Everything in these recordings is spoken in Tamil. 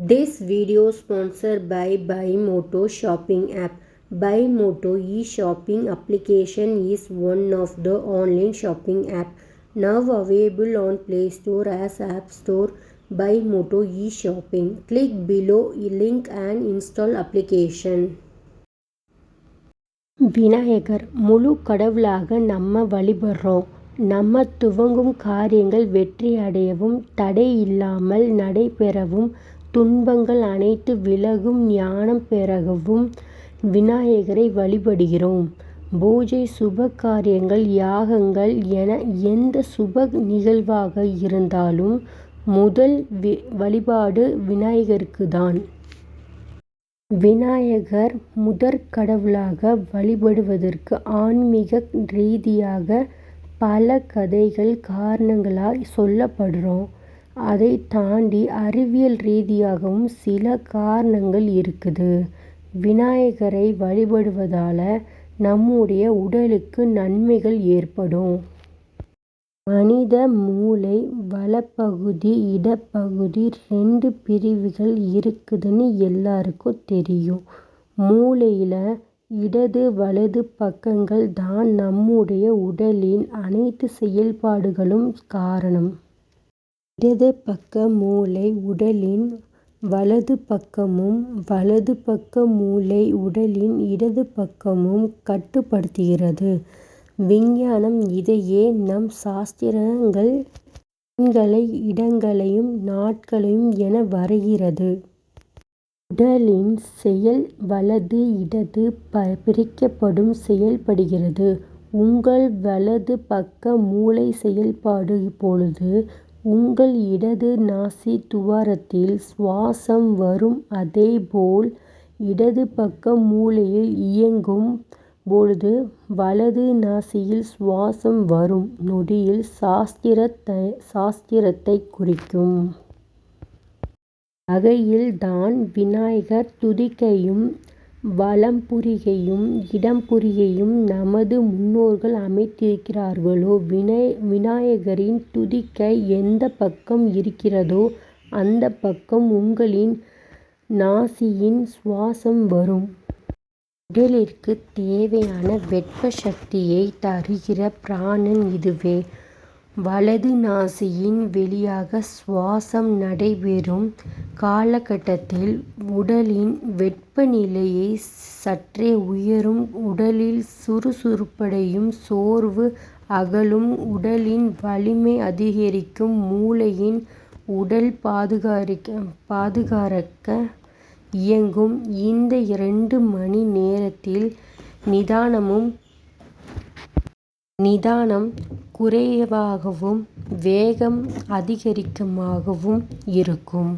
This video sponsored by Buymoto shopping app. Buymoto e-shopping application is one of the online shopping app now available on Play Store as App Store. Buymoto e-shopping. Click below link and install application. Vinayagar முழு கடவுளாக நம்ம வழிபடுறோம் நம்ம துவங்கும் காரியங்கள் வெற்றி அடையவும் தடை இல்லாமல் நடைபெறவும் துன்பங்கள் அனைத்து விலகும் ஞானம் பெருகவும் விநாயகரை வழிபடுகிறோம். பூஜை சுப காரியங்கள் யாகங்கள் என எந்த சுப நிகழ்வாக இருந்தாலும் முதல் வழிபாடு விநாயகருக்கு தான் விநாயகர் முதற்கடவுளாக வழிபடுவதற்கு ஆன்மீக ரீதியாக பல கதைகள் காரணங்களாய் சொல்லப்படுறோம். அதை தாண்டி அறிவியல் ரீதியாகவும் சில காரணங்கள் இருக்குது. விநாயகரை வழிபடுவதால நம்முடைய உடலுக்கு நன்மைகள் ஏற்படும். மனித மூளை வலப்பகுதி இடப்பகுதி ரெண்டு பிரிவுகள் இருக்குதுன்னு எல்லாருக்கும் தெரியும். மூளையில இடது வலது பக்கங்கள் தான் நம்முடைய உடலின் அனைத்து செயல்பாடுகளும் காரணம். இடது பக்க மூளை உடலின் வலது பக்கமும் வலது பக்க மூளை உடலின் இடது பக்கமும் கட்டுப்படுத்துகிறது விஞ்ஞானம் இதையே நம் சாஸ்திரங்கள் எண்களை இடங்களையும் நாட்களையும் என வரைகிறது. உடலின் செயல் வலது இடது பிரிக்கப்படும் செயல்படுகிறது. உங்கள் வலது பக்க மூளை செயல்பாடு பொழுது உங்கள் இடது நாசி துவாரத்தில் சுவாசம் வரும் அதேபோல் இடது பக்க மூளையில் இயங்கும் பொழுது வலது நாசியில் சுவாசம் வரும் நொடியில் சாஸ்திரத்தைக் குறிக்கும். வகையில் தான் விநாயகர் துதிக்கையும் வலம்புரிகையும் இடம்புரிகையும் நமது முன்னோர்கள் அமைத்திருக்கிறார்களோ விநாயகரின் துதிக்கை எந்தப் பக்கம் இருக்கிறதோ அந்தப் பக்கம் உங்களின் நாசியின் சுவாசம் வரும். உடலிற்கு தேவையான வெப்ப சக்தியை தருகிற பிராணன் இதுவே. வலது நாசியின் வழியாக சுவாசம் நடைபெறும் காலகட்டத்தில் உடலின் வெப்பநிலை சற்றே உயரும். உடலில் சுறுசுறுப்படையும் சோர்வு அகலும். உடலின் வலிமை அதிகரிக்கும். மூளையின் உடல் பாதுகாக்க இயங்கும். இந்த இரண்டு மணி நேரத்தில் நிதானமும் நிதானம் குறைவாகவும் வேகம் அதிகரிக்கமாகவும் இருக்கும்.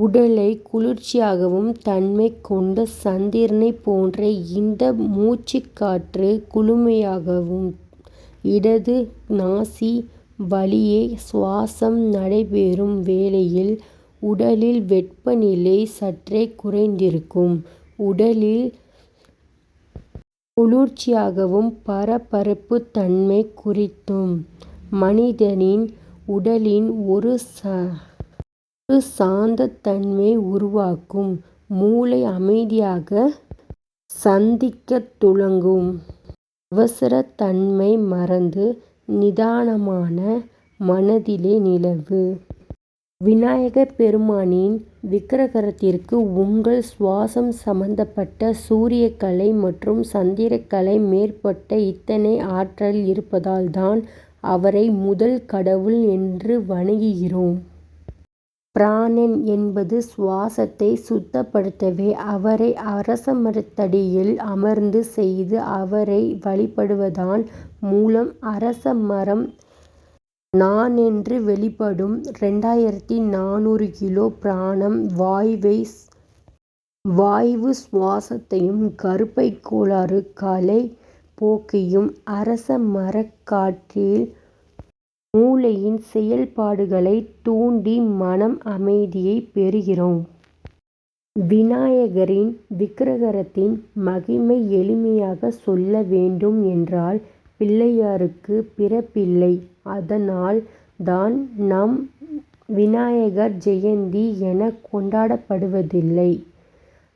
உடலை குளிர்ச்சியாகவும் தன்மை கொண்ட சந்திரனைப் போன்ற இந்த மூச்சுக்காற்று குளுமையாகவும் இடது நாசி வழியே சுவாசம் நடைபெறும் வேளையில் உடலில் வெப்பநிலை சற்றே குறைந்திருக்கும். உடலில் குளிர்ச்சியாகவும் பரபரப்புத் தன்மை குறித்தும் மனிதனின் உடலின் ஒரு சாந்த தன்மையை உருவாக்கும். மூளை அமைதியாக சந்திக்கத் துவங்கும். அவசரத் தன்மை மறந்து நிதானமான மனதிலே நிலவு விநாயகர் பெருமானின் விக்கிரகரத்திற்கு உங்கள் சுவாசம் சம்பந்தப்பட்ட சூரியக்கலை மற்றும் சந்திரக்கலை மேற்பட்ட இத்தனை ஆற்றல் இருப்பதால் தான் அவரை முதல் கடவுள் என்று வணங்குகிறோம். பிராணன் என்பது சுவாசத்தை சுத்தப்படுத்தவே அவரை அரசமரத்தடியில் அமர்ந்து செய்து அவரை வழிபடுவதன் மூலம் அரச மரம் நான் என்று வெளிப்படும் ரெண்டாயிரத்தி நானூறு கிலோ பிராண வாய்வு சுவாசத்தையும் கருப்பைக் கோளாறுகளை போக்கியும் அரச மரக்காற்றில் மூளையின் செயல்பாடுகளைத் தூண்டி மனம் அமைதியைப் பெறுகிறோம். விநாயகரின் விக்கிரகரத்தின் மகிமை எளிமையாகச் சொல்ல வேண்டும் என்றால் பிள்ளையாருக்கு பிறப்பில்லை. அதனால் தான் நம் விநாயகர் ஜெயந்தி என கொண்டாடப்படுவதில்லை.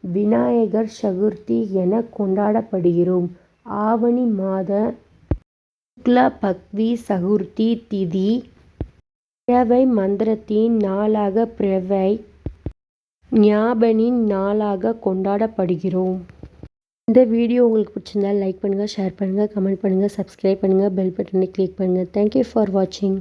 விநாயகர் சதுர்த்தி என கொண்டாடப்படுகிறோம். ஆவணி மாத சுக்ல பக்வி சதுர்த்தி திதி பிரவை மந்திரத்தின் நாளாக பிரவை ஞாபனின் நாளாக கொண்டாடப்படுகிறோம். இந்த வீடியோ உங்களுக்கு பிடிச்சிருந்தா லைக் பண்ணுங்க ஷேர் பண்ணுங்க கமெண்ட் பண்ணுங்க சப்ஸ்கிரைப் பண்ணுங்க பெல் பட்டனை கிளிக் பண்ணுங்கள் தேங்க் யூ ஃபார் வாட்சிங்.